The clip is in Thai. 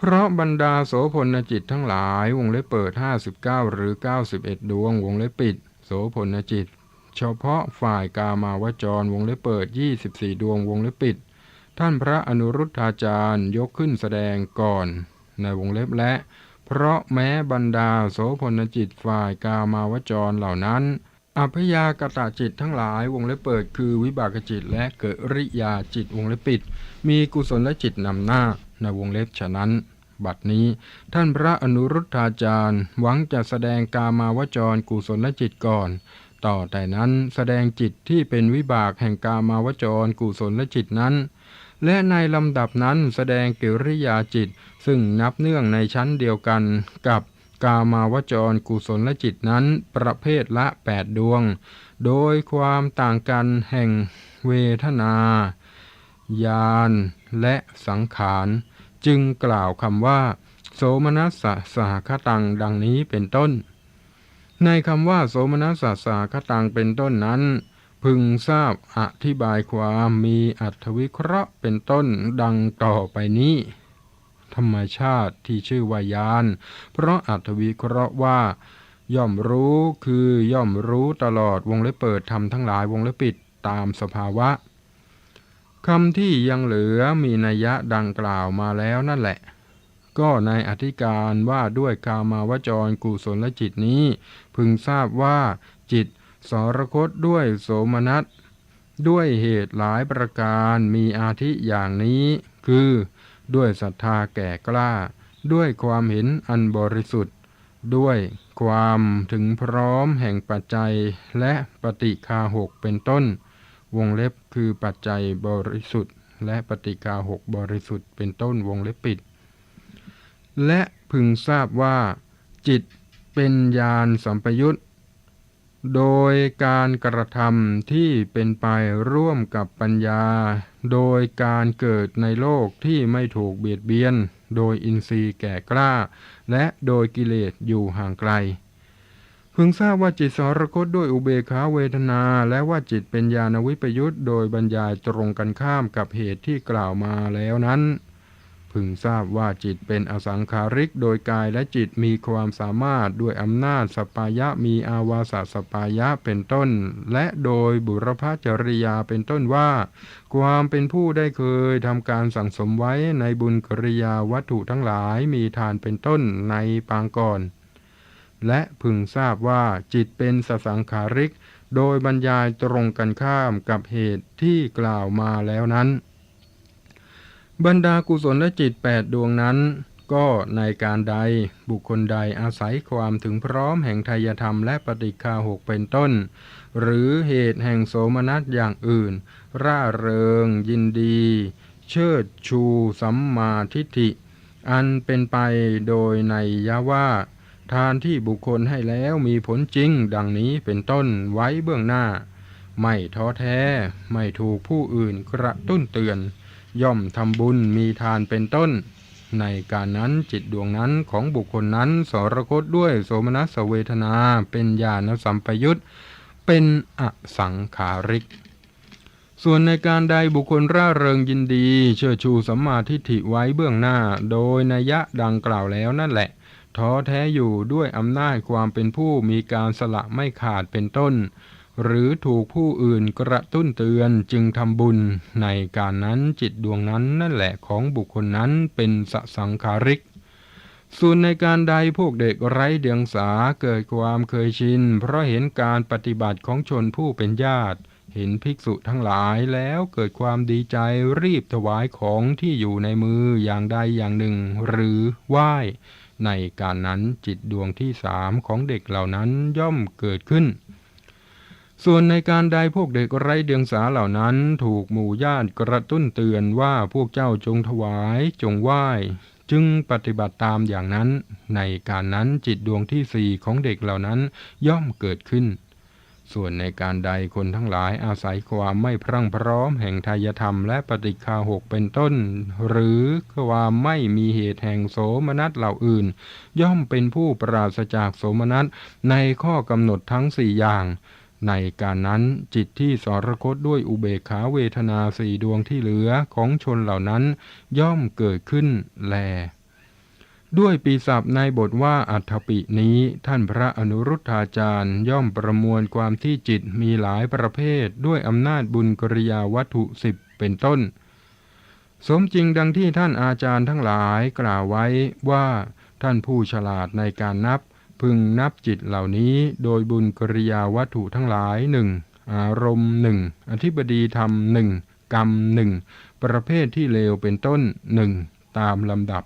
เพราะบรรดาโสพลจิตทั้งหลายวงเล็บเปิด 59 หรือ 91 ดวงวงเล็บปิด โสพลจิต เฉพาะฝ่ายกามาวจรวงเล็บเปิด 24 ดวงวงเล็บปิด ท่านพระอนุรุทธาจารย์ยกขึ้นแสดงก่อน ในวงเล็บและ เพราะแม้บรรดาโสพลจิตฝ่ายกามาวจรเหล่านั้นอัพยากตะจิตทั้งหลายวงเล็บเปิดคือวิบากจิตและเกิริยาจิตวงเล็บปิด มีกุศลและจิตนำหน้า ในวงเล็บฉะนั้น บัดนี้ท่านพระอนุรุทธาจารย์หวังจะแสดงกามาวจรกุศลและจิตก่อน ต่อแต่นั้นแสดงจิตที่เป็นวิบากแห่งกามาวจรกุศลและจิตนั้น และในลำดับนั้นแสดงกิริยาจิต ซึ่งนับเนื่องในชั้นเดียวกันกับกามาวจรกุศลและจิตนั้นประเภทละ 8 ดวง โดยความต่างกันแห่งเวทนา ญาณ และสังขาร จึงกล่าวคำว่า โสมนัสสะสหคตังดังนี้เป็นต้น ในคำว่าโสมนัสสะสหคตังเป็นต้นนั้น พึงทราบอธิบายความมีอัตวิเคราะห์เป็นต้นดังต่อไปนี้ ธรรมชาติที่ชื่อวายาน เพราะอัตวิเคราะห์ว่า ย่อมรู้คือย่อมรู้ตลอดวงเล็บเปิดทำทั้งหลายวงเล็บปิดตามสภาวะ คำที่ยังเหลือมีนัยยะดังกล่าวมาแล้วนั่นแหละ ก็ในอธิการว่าด้วยกามาวจรกุศลจิตนี้ พึงทราบว่าจิตสรคตด้วยโสมนัสด้วยเหตุหลายประการมีอาทิอย่างนี้ คือ ด้วยศรัทธาแก่กล้า ด้วยความเห็นอันบริสุทธิ์ ด้วยความถึงพร้อมแห่งปัจจัยและปฏิคาหกเป็นต้น วงเล็บคือปัจจัยบริสุทธิ์ และปฏิกาหกบริสุทธิ์เป็นต้นวงเล็บปิด และพึงทราบว่า จิตเป็นญาณสัมปยุตโดยการกระทำที่เป็นไปร่วมกับปัญญา โดยการเกิดในโลกที่ไม่ถูกเบียดเบียน โดยอินทรีย์แก่กล้า และโดยกิเลสอยู่ห่างไกล พึงทราบว่าจิตสรคตด้วยอุเบกขาเวทนา และว่าจิตเป็นญาณวิปยุตโดยบรรยายตรงกันข้ามกับเหตุที่กล่าวมาแล้วนั้น พึงทราบว่าจิตเป็นอสังขาริก โดยกายและจิตมีความสามารถด้วยอำนาจสปายะมีอาวาสสปายะเป็นต้น และโดยบุรพจริยาเป็นต้นว่า ความเป็นผู้ได้เคยทำการสั่งสมไว้ในบุญกริยาวัตถุทั้งหลายมีทานเป็นต้นในปางก่อน และพึงทราบว่าจิตเป็นสสังขาริก โดยบรรยายตรงกันข้ามกับเหตุที่กล่าวมาแล้วนั้น บรรดากุศลและจิตแปดดวงนั้น ก็ในการใดบุคคลใดอาศัยความถึงพร้อมแห่งทายธรรมและปฏิคาหกเป็นต้น หรือเหตุแห่งโสมนัสอย่างอื่น ร่าเริง ยินดี เชิดชู สัมมาทิฏฐิ อันเป็นไปโดยในยะว่า ทานที่บุคคลให้แล้วมีผลจริง ดังนี้เป็นต้นไว้เบื้องหน้า ไม่ท้อแท้ ไม่ถูกผู้อื่นกระตุ้นเตือน ย่อมทำบุญมีทานเป็นต้น ในการนั้นจิตดวงนั้นของบุคคลนั้นสรคตด้วยโสมนัสเวทนาเป็นญาณสัมปยุตเป็นอสังขาริกส่วนในการใดบุคคลร่าเริงยินดี เชิดชูสัมมาทิฏฐิไว้เบื้องหน้า โดยนัยยะดังกล่าวแล้วนั่นแหละ ท้อแท้อยู่ด้วยอำนาจความเป็นผู้มีการสละไม่ขาดเป็นต้น หรือถูกผู้อื่นกระตุ้นเตือนจึงทำบุญ ในการนั้นจิตดวงนั้นนั่นแหละของบุคคลนั้นเป็นสสังขาริกส่วนในการใดพวกเด็กไร้เดียงสาเกิดความเคยชิน เพราะเห็นการปฏิบัติของชนผู้เป็นญาติ เห็นภิกษุทั้งหลายแล้วเกิดความดีใจรีบถวายของที่อยู่ในมืออย่างใดอย่างหนึ่ง หรือไหว้ ในการนั้นจิตดวงที่สามของเด็กเหล่านั้นย่อมเกิดขึ้น ส่วนในการใดพวกเด็กไร้เดียงสาเหล่านั้นถูกหมู่ญาติกระตุ้นเตือนว่าพวกเจ้าจงถวายจงไหว้จึงปฏิบัติตามอย่างนั้น ในการนั้นจิตดวงที่สี่ของเด็กเหล่านั้นย่อมเกิดขึ้น ส่วนในการใดคนทั้งหลายอาศัยความไม่พรั่งพร้อมแห่งทายธรรมและปฏิคาหกเป็นต้น หรือความไม่มีเหตุแห่งโสมนัสเหล่าอื่น ย่อมเป็นผู้ปราศจากโสมนัสในข้อกำหนดทั้งสี่อย่าง ในการนั้นจิตที่สรคตด้วยอุเบกขาเวทนาสี่ดวงที่เหลือของชนเหล่านั้น ย่อมเกิดขึ้นแล ด้วยปีศัพท์ในบทว่าอัฏฐปินี้ ท่านพระอนุรุทธาจารย์ ย่อมประมวลความที่จิตมีหลายประเภท ด้วยอำนาจบุญกริยาวัตถุสิบเป็นต้น สมจริงดังที่ท่านอาจารย์ทั้งหลายกล่าวไว้ว่า ท่านผู้ฉลาดในการนับ พึงนับจิตเหล่านี้ โดยบุญกริยาวัตถุทั้งหลายหนึ่งอารมณ์หนึ่งอธิบดีธรรมหนึ่งกรรมหนึ่งประเภทที่เลวเป็นต้นหนึ่งตามลำดับ